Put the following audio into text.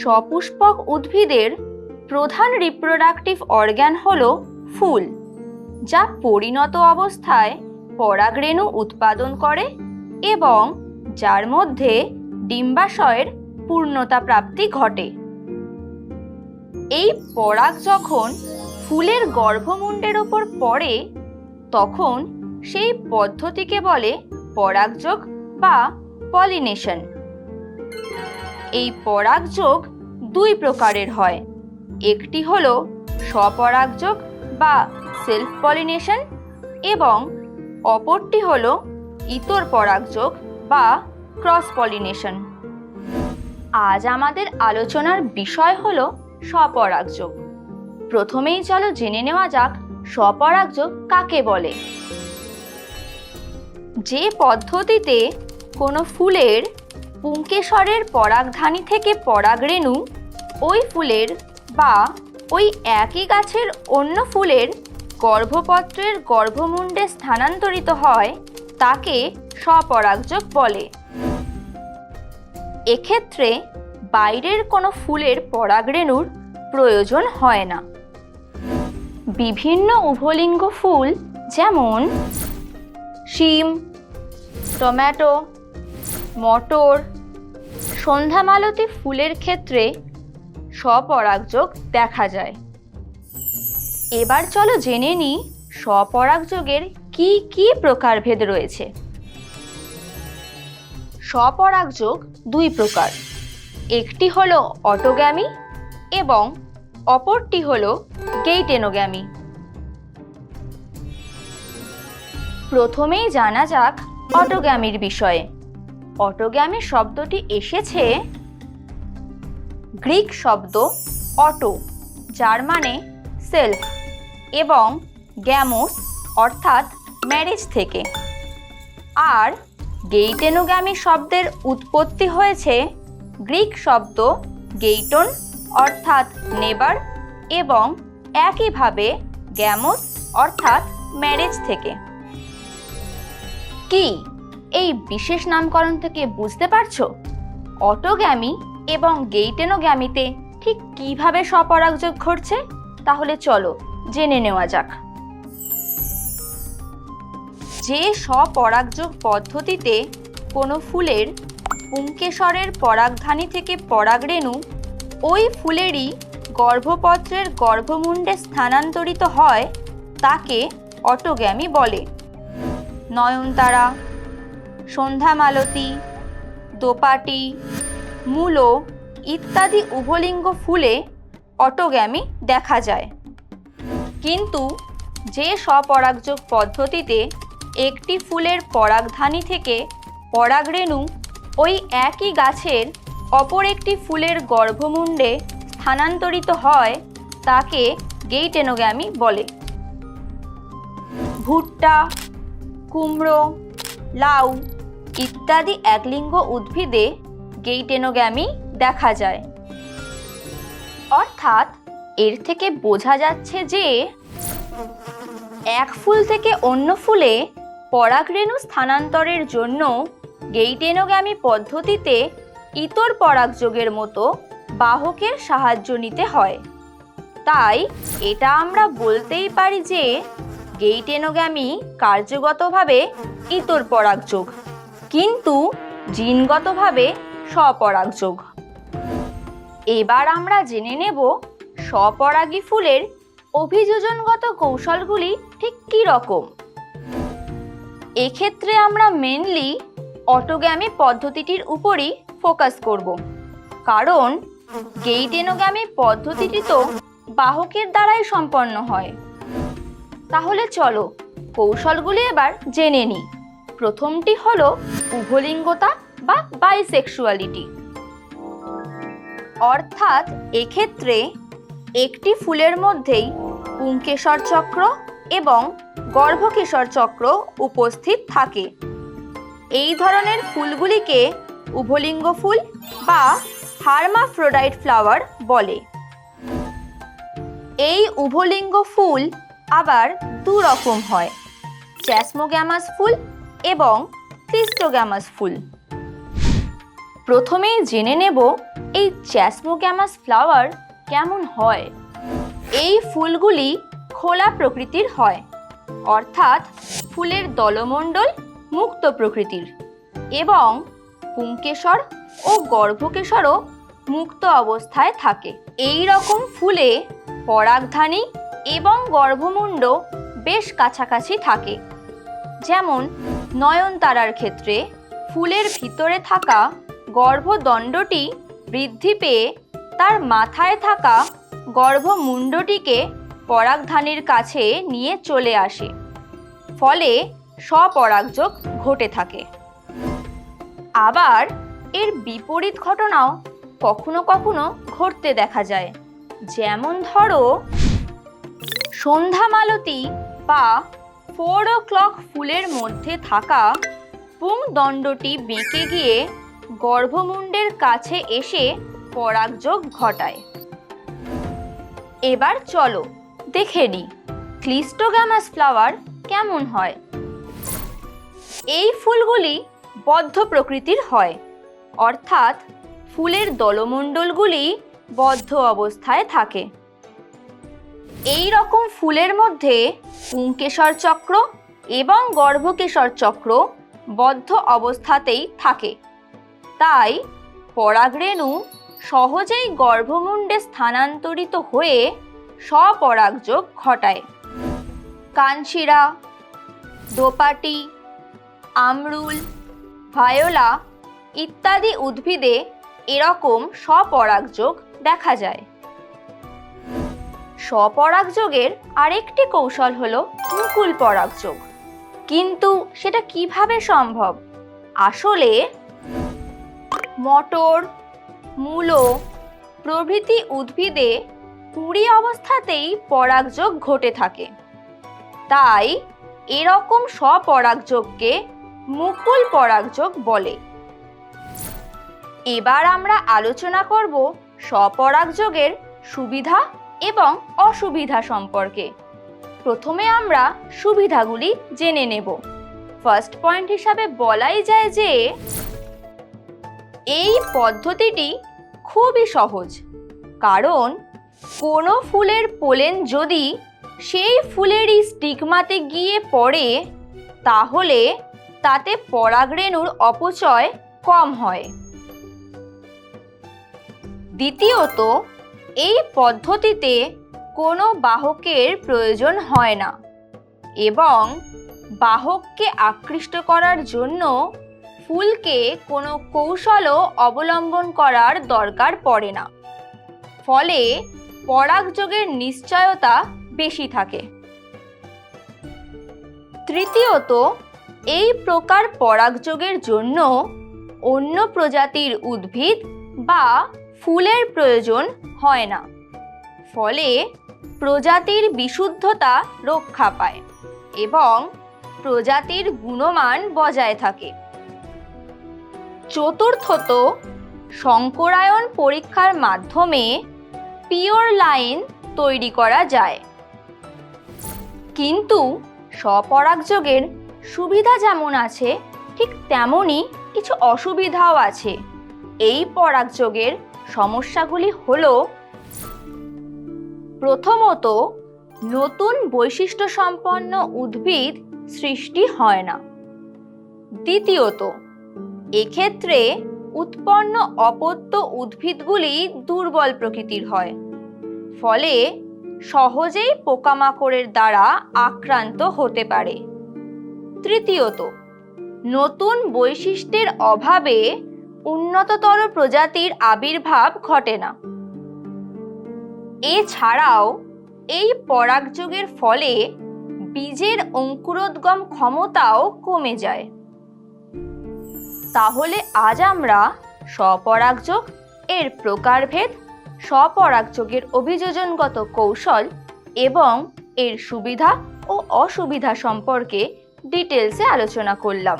সপুষ্পক উদ্ভিদের প্রধান রিপ্রোডাক্টিভ অর্গ্যান হল ফুল, যা পরিণত অবস্থায় পরাগরেণু উৎপাদন করে এবং যার মধ্যে ডিম্বাশয়ের পূর্ণতা প্রাপ্তি ঘটে। এই পরাগ যখন ফুলের গর্ভমুণ্ডের ওপর পড়ে, তখন সেই পদ্ধতিকে বলে পরাগযোগ বা পলিনেশন এই পরাগযোগ দুই প্রকারের হয়। একটি হলো স্বপরাগযোগ বা সেলফ পলিনেশন এবং অপরটি হল ইতর পরাগযোগ বা ক্রস পলিনেশন আজ আমাদের আলোচনার বিষয় হলো স্বপরাগযোগ। প্রথমেই চলো জেনে নেওয়া যাক স্বপরাগযোগ কাকে বলে। যে পদ্ধতিতে কোনো ফুলের পুংকেশরের পরাগধানী থেকে পরাগরেণু ওই ফুলের বা ওই একই গাছের অন্য ফুলের গর্ভপত্রের গর্ভমুণ্ডে স্থানান্তরিত হয়, তাকে স্বপরাগযোগ বলে। এক্ষেত্রে বাইরের কোনো ফুলের পরাগরেণুর প্রয়োজন হয় না। বিভিন্ন উভলিঙ্গ ফুল যেমন শিম, টমেটো, মটর, সন্ধ্যামালতী ফুলের ক্ষেত্রে স্বপরাগযোগ দেখা যায়। এবার চলো জেনে নিই স্বপরাগযোগের কি কি প্রকারভেদ রয়েছে। স্বপরাগযোগ দুই প্রকার, একটি হলো অটোগ্যামি এবং অপরটি হলো গেইটেনোগ্যামি। প্রথমেই জানা যাক অটোগ্যামির বিষয়ে। অটোগ্যামি শব্দটি এসেছে গ্রিক শব্দ অটো, যার মানে সেলফ এবং গ্যামোস অর্থাৎ ম্যারেজ থেকে। আর গেইটেনোগ্যামি শব্দের উৎপত্তি হয়েছে গ্রিক শব্দ গেইটন অর্থাৎ নেবার এবং একইভাবে গ্যামোস অর্থাৎ ম্যারেজ থেকে। কি? এই বিশেষ নামকরণ থেকে বুঝতে পারছ? অটোগ্যামি এবং গেইটেনোগ্যামিতে ঠিক কীভাবে স্বপরাগযোগ ঘটছে, তাহলে চলো জেনে নেওয়া যাক। যে স্বপরাগযোগ পদ্ধতিতে কোনো ফুলের পুংকেশরের পরাগধানী থেকে পরাগরেণু ওই ফুলেরই গর্ভপত্রের গর্ভমুণ্ডে স্থানান্তরিত হয়, তাকে অটোগ্যামি বলে। নয়নতারা, সন্ধ্যামালতী, দোপাটি মূলো ইত্যাদি উভলিঙ্গ ফুলে অটোগ্যামি দেখা যায়। কিন্তু যে স্বপরাগযোগ পদ্ধতিতে একটি ফুলের পরাগধানী থেকে পরাগরেণু ওই একই গাছের অপর একটি ফুলের গর্ভমুণ্ডে স্থানান্তরিত হয়, তাকে গেইটেনোগ্যামি বলে। ভুট্টা, কুমড়ো, লাউ ইত্যাদি একলিঙ্গ উদ্ভিদে গেইটেনোগ্যামি দেখা যায়। অর্থাৎ, এর থেকে বোঝা যাচ্ছে যে, এক ফুল থেকে অন্য ফুলে পরাগরেণু স্থানান্তরের জন্য গেইটেনোগ্যামি পদ্ধতিতে ইতর পরাগযোগের মতো বাহকের সাহায্য নিতে হয়। তাই, এটা আমরা বলতেই পারি যে, গেইটেনোগ্যামি কার্যগতভাবে ইতর পরাগযোগ কিন্তু, জিনগতভাবে স্বপরাগযোগ এবার আমরা জেনে নেব স্বপরাগী ফুলের অভিযোজনগত কৌশলগুলি ঠিক কী রকম এক্ষেত্রে আমরা মেনলি অটোগ্যামি পদ্ধতিটির উপরই ফোকাস করব। কারণ গেইটেনোগ্যামি পদ্ধতিটি তো বাহকের দ্বারাই সম্পন্ন হয়। তাহলে চলো কৌশলগুলি এবার জেনে নিই। প্রথমটি হলো উভলিঙ্গতা বা বাইসেক্সুয়ালিটি অর্থাৎ এক্ষেত্রে একটি ফুলের মধ্যেই পুংকেশর চক্র এবং গর্ভকেশর চক্র উপস্থিত থাকে। এই ধরনের ফুলগুলিকে উভলিঙ্গ ফুল বা হার্মাফ্রোডাইট ফ্লাওয়ার বলে। এই উভলিঙ্গ ফুল আবার দু রকম হয়, চ্যাসমোগ্যামাস ফুল এবং ক্রিস্টোগ্যামাস ফুল। প্রথমেই জেনে নেব এই চ্যাসমোগ্যামাস ফ্লাওয়ার কেমন হয়। এই ফুলগুলি খোলা প্রকৃতির হয়, অর্থাৎ ফুলের দলমণ্ডল মুক্ত প্রকৃতির এবং পুংকেশর ও গর্ভকেশরও মুক্ত অবস্থায় থাকে। এই রকম ফুলে পরাগধানী এবং গর্ভমুণ্ড বেশ কাছাকাছি থাকে। যেমন নয়নতারার ক্ষেত্রে ফুলের ভিতরে থাকা গর্ভদণ্ডটি বৃদ্ধি পেয়ে তার মাথায় থাকা গর্ভমুণ্ডটিকে পরাগধানীর কাছে নিয়ে চলে আসে। ফলে স্বপরাগযোগ ঘটে থাকে। আবার এর বিপরীত ঘটনাও কখনো কখনো ঘটতে দেখা যায়। যেমন ধরো, সন্ধ্যামালতী বা ফোর ও ক্লক ফুলের মধ্যে থাকা পুংদণ্ডটি বেঁকে গিয়ে গর্ভমুণ্ডের কাছে এসে পরাগযোগ ঘটায়। এবার চলো, দেখে নিই ক্লিস্টোগ্যামাস ফ্লাওয়ার কেমন হয়? এই ফুলগুলি বদ্ধ প্রকৃতির হয়, অর্থাৎ ফুলের দলমণ্ডলগুলি বদ্ধ অবস্থায় থাকে। এই রকম ফুলের মধ্যে পুংকেশর চক্র এবং গর্ভকেশর চক্র বদ্ধ অবস্থাতেই থাকে। তাই পরাগরেণু সহজেই গর্ভমুণ্ডে স্থানান্তরিত হয়ে স্বপরাগযোগ ঘটায়। কানশিরা দোপাটি, আমরুল, ভায়োলা ইত্যাদি উদ্ভিদে এরকম স্বপরাগযোগ দেখা যায়। স্বপরাগযোগের আরেকটি কৌশল হল মুকুল পরাগযোগ। কিন্তু সেটা কীভাবে সম্ভব? আসলে মটর, মূলো প্রভৃতি উদ্ভিদে কুড়ি অবস্থাতেই পরাগযোগ ঘটে থাকে। তাই এরকম স্বপরাগযোগকে মুকুল পরাগযোগ বলে। এবার আমরা আলোচনা করব স্বপরাগযোগের সুবিধা এবং অসুবিধা সম্পর্কে। প্রথমে আমরা সুবিধাগুলি জেনে নেব। ফার্স্ট পয়েন্ট হিসাবে বলাই যায় যে এই পদ্ধতিটি খুবই সহজ। কারণ কোনো ফুলের পোলেন যদি সেই ফুলেরই স্টিগমাতে গিয়ে পড়ে, তাহলে তাতে পরাগরেণুর অপচয় কম হয়। দ্বিতীয়ত, এই পদ্ধতিতে কোনো বাহকের প্রয়োজন হয় না এবং বাহককে আকৃষ্ট করার জন্য ফুলকে কোনো কৌশলও অবলম্বন করার দরকার পড়ে না। ফলে পরাগযোগের নিশ্চয়তা বেশি থাকে। তৃতীয়ত, এই প্রকার পরাগযোগের জন্য অন্য প্রজাতির উদ্ভিদ বা ফুলের প্রয়োজন হয় না। ফলে প্রজাতির বিশুদ্ধতা রক্ষা পায় এবং প্রজাতির গুণমান বজায় থাকে। চতুর্থত সংকরায়ন পরীক্ষার মাধ্যমে পিওর লাইন তৈরি করা যায়। কিন্তু স্বপরাগযোগের সুবিধা যেমন আছে, ঠিক তেমনই কিছু অসুবিধাও আছে। এই পরাগযোগের সমস্যাগুলি হল, প্রথমত, নতুন বৈশিষ্ট্য সম্পন্ন উদ্ভিদ সৃষ্টি হয় না। দ্বিতীয়ত এক্ষেত্রে উৎপন্ন অপত্য উদ্ভিদগুলি দুর্বল প্রকৃতির হয়। ফলে সহজেই পোকামাকড়ের দ্বারা আক্রান্ত হতে পারে। তৃতীয়ত, নতুন বৈশিষ্ট্যের অভাবে উন্নততর প্রজাতির আবির্ভাব ঘটে না। এছাড়াও, এই পরাগযোগের ফলে বীজের অঙ্কুরোদ্গম ক্ষমতাও কমে যায়। তাহলে আজ আমরা স্বপরাগযোগ, এর প্রকারভেদ, স্বপরাগযোগের অভিযোজনগত কৌশল এবং এর সুবিধা ও অসুবিধা সম্পর্কে ডিটেলসে আলোচনা করলাম।